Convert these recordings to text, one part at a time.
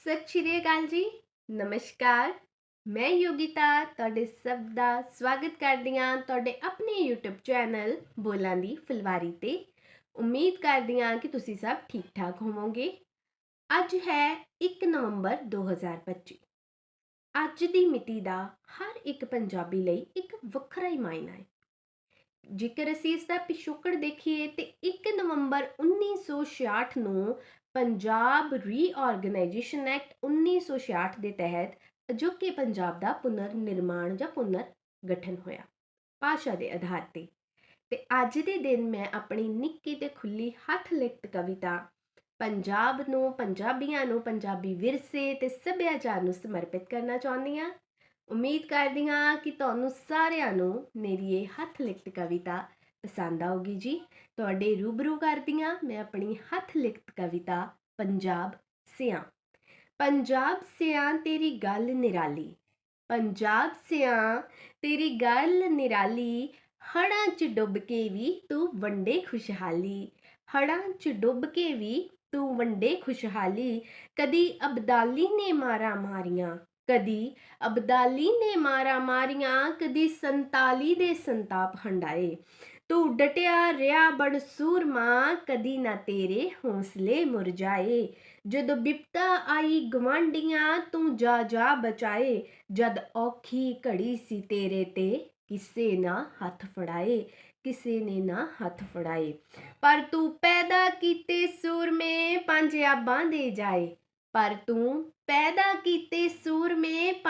ਸਤਿ ਸ਼੍ਰੀ ਅਕਾਲ ਜੀ। ਨਮਸਕਾਰ। ਮੈਂ ਯੋਗਿਤਾ, ਤੁਹਾਡੇ ਸਭ ਦਾ ਸਵਾਗਤ ਕਰਦੀ ਹਾਂ ਤੁਹਾਡੇ ਆਪਣੇ YouTube ਚੈਨਲ ਬੋਲਾਂ ਦੀ ਫੁਲਵਾਰੀ ਤੇ। ਉਮੀਦ ਕਰਦੀ ਹਾਂ ਕਿ ਤੁਸੀਂ ਸਭ ਠੀਕ ਠਾਕ ਹੋਵੋਗੇ। ਅੱਜ ਹੈ 1 ਨਵੰਬਰ 2025 ਅੱਜ ਦੀ ਮਿਤੀ ਦਾ ਹਰ ਇੱਕ ਪੰਜਾਬੀ ਲਈ ਇੱਕ ਵੱਖਰਾ ਹੀ ਮਾਇਨਾ ਹੈ। ਜੇਕਰ ਅਸੀਂ ਇਸ ਦਾ ਪਿਛੋਕੜ ਦੇਖੀਏ ਤੇ 1 ਨਵੰਬਰ 1966 ਨੂੰ ਪੰਜਾਬ ਰੀਆਰਗੇਨਾਈਜੇਸ਼ਨ ਐਕਟ 1966 ਦੇ ਤਹਿਤ ਅਜੋਕੇ ਪੰਜਾਬ ਦਾ ਪੁਨਰ ਨਿਰਮਾਣ ਜਾਂ ਪੁਨਰ ਗਠਨ ਹੋਇਆ ਭਾਸ਼ਾ ਦੇ ਆਧਾਰ ਤੇ। ਤੇ ਅੱਜ ਦੇ ਦਿਨ ਮੈਂ ਆਪਣੀ ਨਿੱਕੀ ਤੇ ਖੁੱਲੀ ਹੱਥ ਲਿਖਤ ਕਵਿਤਾ ਪੰਜਾਬ ਨੂੰ, ਪੰਜਾਬੀਆਂ ਨੂੰ ਪੰਜਾਬੀ ਵਿਰਸੇ ਤੇ ਸੱਭਿਆਚਾਰ ਨੂੰ ਸਮਰਪਿਤ ਕਰਨਾ ਚਾਹੁੰਦੀ ਹਾਂ। ਉਮੀਦ ਕਰਦੀ ਹਾਂ ਕਿ ਤੁਹਾਨੂੰ ਸਾਰਿਆਂ ਨੂੰ ਮੇਰੀ ਇਹ ਹੱਥ ਲਿਖਤ ਕਵਿਤਾ ਪਸੰਦ ਆਊਗੀ ਜੀ। ਤੁਹਾਡੇ ਰੂਬਰੂ ਕਰਦੀ ਹਾਂ ਮੈਂ ਆਪਣੀ ਹੱਥ ਲਿਖਤ ਕਵਿਤਾ, ਪੰਜਾਬ ਸਿਆਂ। ਪੰਜਾਬ ਸਿਆਂ, ਤੇਰੀ ਗੱਲ ਨਿਰਾਲੀ। ਪੰਜਾਬ ਸਿਆਂ, ਤੇਰੀ ਗੱਲ ਨਿਰਾਲੀ। ਹੜਾਂ 'ਚ ਡੁੱਬ ਕੇ ਵੀ ਤੂੰ ਵੰਡੇ ਖੁਸ਼ਹਾਲੀ। ਹੜਾਂ 'ਚ ਡੁੱਬ ਕੇ ਵੀ ਤੂੰ ਵੰਡੇ ਖੁਸ਼ਹਾਲੀ। ਕਦੀ ਅਬਦਾਲੀ ਨੇ ਮਾਰਾ ਮਾਰੀਆਂ। ਕਦੀ ਅਬਦਾਲੀ ਨੇ ਮਾਰਾ ਮਾਰੀਆਂ, ਕਦੀ ਸੰਤਾਲੀ ਦੇ ਸੰਤਾਪ ਹੰਡਾਏ। ਤੂੰ ਡਟਿਆ ਰਿਆ ਬੜ ਸੂਰਮਾ, ਕਦੀ ਨਾ ਤੇਰੇ ਹੌਸਲੇ ਮੁਰਝਾਏ ਜਦੋਂ ਬਿਪਤਾ ਆਈ ਗਵਾਂਡੀਆਂ ਤੂੰ ਜਾ ਜਾ ਬਚਾਏ। ਜਦ ਔਖੀ ਘੜੀ ਸੀ ਤੇਰੇ ਤੇ, ਕਿਸੇ ਨਾ ਹੱਥ ਫੜਾਏ, ਕਿਸੇ ਨੇ ਨਾ ਹੱਥ ਫੜਾਏ। ਪਰ ਤੂੰ ਪੈਦਾ ਕੀਤੇ ਸੂਰਮੇ, ਪੰਜ ਆਬਾਂ ਦੇ ਜਾਏ। ਪਰ ਤੂੰ ਪੈਦਾ ਕੀਤੇ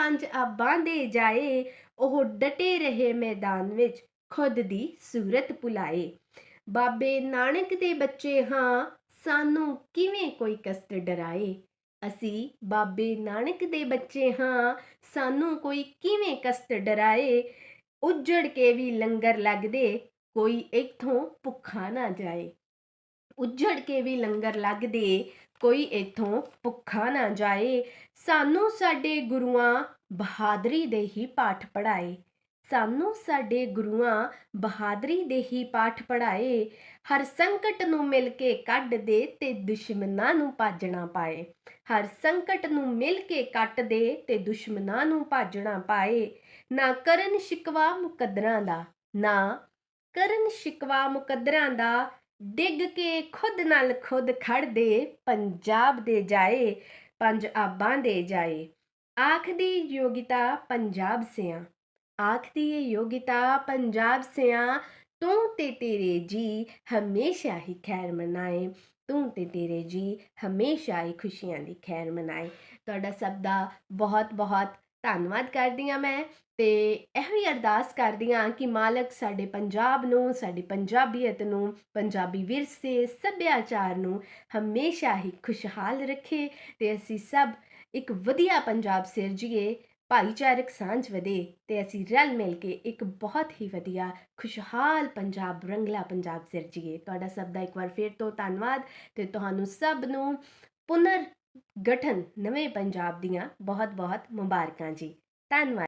ਪੰਜ ਆਬਾਂ ਦੇ ਜਾਏ, ਉਹ ਡਟੇ ਰਹੇ ਮੈਦਾਨ ਵਿੱਚ, ਖੁਦ ਦੀ ਸੂਰਤ ਭੁਲਾਏ ਬਾਬੇ ਨਾਨਕ ਦੇ ਬੱਚੇ ਹਾਂ, ਸਾਨੂੰ ਕਿਵੇਂ ਕੋਈ ਕਸ਼ਟ ਡਰਾਏ? ਅਸੀਂ ਬਾਬੇ ਨਾਨਕ ਦੇ ਬੱਚੇ ਹਾਂ, ਸਾਨੂੰ ਕੋਈ ਕਿਵੇਂ ਕਸ਼ਟ ਡਰਾਏ? ਉੱਜੜ ਕੇ ਵੀ ਲੰਗਰ ਲੱਗਦੇ, ਕੋਈ ਇੱਥੋਂ ਭੁੱਖਾ ਨਾ ਜਾਏ। ਉੱਜੜ ਕੇ ਵੀ ਲੰਗਰ ਲੱਗਦੇ ਕੋਈ ਇੱਥੋਂ ਭੁੱਖਾ ਨਾ ਜਾਏ। ਸਾਨੂੰ ਸਾਡੇ ਗੁਰੂਆਂ ਬਹਾਦਰੀ ਦੇ ਹੀ ਪਾਠ ਪੜਾਏ ਸਾਨੂੰ ਸਾਡੇ ਗੁਰੂਆਂ ਬਹਾਦਰੀ ਦੇ ਹੀ ਪਾਠ ਪੜਾਏ ਹਰ ਸੰਕਟ ਨੂੰ ਮਿਲ ਕੇ ਕੱਢ ਦੇ ਤੇ ਦੁਸ਼ਮਣਾਂ ਨੂੰ ਭਾਜਣਾ ਪਾਏ। ਹਰ ਸੰਕਟ ਨੂੰ ਮਿਲ ਕੇ ਕੱਟ ਦੇ ਤੇ ਦੁਸ਼ਮਣਾਂ ਨੂੰ ਭਾਜਣਾ ਪਾਏ। ਨਾ ਕਰਨ ਸ਼ਿਕਵਾ ਮੁਕੱਦਰਾਂ ਦਾ, ਨਾ ਕਰਨ ਸ਼ਿਕਵਾ ਮੁਕੱਦਰਾਂ ਦਾ ਡਿੱਗ ਕੇ ਖੁਦ ਨਾਲ ਖੁਦ ਖੜਦੇ, ਪੰਜਾਬ ਦੇ ਜਾਏ, ਪੰਜ ਆਬਾਂ ਦੇ ਜਾਏ। ਆਖਦੀ ਯੋਗਿਤਾ, ਪੰਜਾਬ ਸਿਆਂ। ਆਖਦੀ ਇਹ ਯੋਗਿਤਾ, ਪੰਜਾਬ ਸਿਆਂ, ਤੂੰ ਤੇ ਤੇਰੇ ਜੀ ਹਮੇਸ਼ਾ ਹੀ ਖੈਰ ਮਨਾਏ। ਤੂੰ ਤੇ ਤੇਰੇ ਜੀ ਹਮੇਸ਼ਾ ਹੀ ਖੁਸ਼ੀਆਂ ਦੀ ਖੈਰ ਮਨਾਏ। ਤੁਹਾਡਾ ਸਭ ਦਾ ਬਹੁਤ ਬਹੁਤ ਧੰਨਵਾਦ ਕਰਦੀ ਹਾਂ ਮੈਂ ਤੇ ਇਹੋ ਹੀ ਅਰਦਾਸ ਕਰਦੀ ਹਾਂ ਕਿ ਮਾਲਕ ਸਾਡੇ ਪੰਜਾਬ ਨੂੰ, ਸਾਡੀ ਪੰਜਾਬੀਅਤ ਨੂੰ, ਪੰਜਾਬੀ ਵਿਰਸੇ, ਸੱਭਿਆਚਾਰ ਨੂੰ ਹਮੇਸ਼ਾ ਹੀ ਖੁਸ਼ਹਾਲ ਰੱਖੇ ਤੇ ਅਸੀਂ ਸਭ ਇੱਕ ਵਧੀਆ ਪੰਜਾਬ ਸਿਰਜੀਏ, ਭਾਈਚਾਰਕ ਸਾਂਝ ਵਧੇ ਤੇ ਅਸੀਂ ਰਲ ਮਿਲ ਕੇ ਇੱਕ ਬਹੁਤ ਹੀ ਵਧੀਆ, ਖੁਸ਼ਹਾਲ ਪੰਜਾਬ ਰੰਗਲਾ ਪੰਜਾਬ ਸਿਰਜੀਏ। ਤੁਹਾਡਾ ਸਭ ਦਾ ਇੱਕ ਵਾਰ ਫੇਰ ਤੋਂ ਧੰਨਵਾਦ ਤੇ ਤੁਹਾਨੂੰ ਸਭ ਨੂੰ ਪੁਨਰ ਗਠਨ ਨਵੇਂ ਪੰਜਾਬ ਦੀਆਂ ਬਹੁਤ ਬਹੁਤ ਮੁਬਾਰਕਾਂ ਜੀ। ਧੰਨਵਾਦ।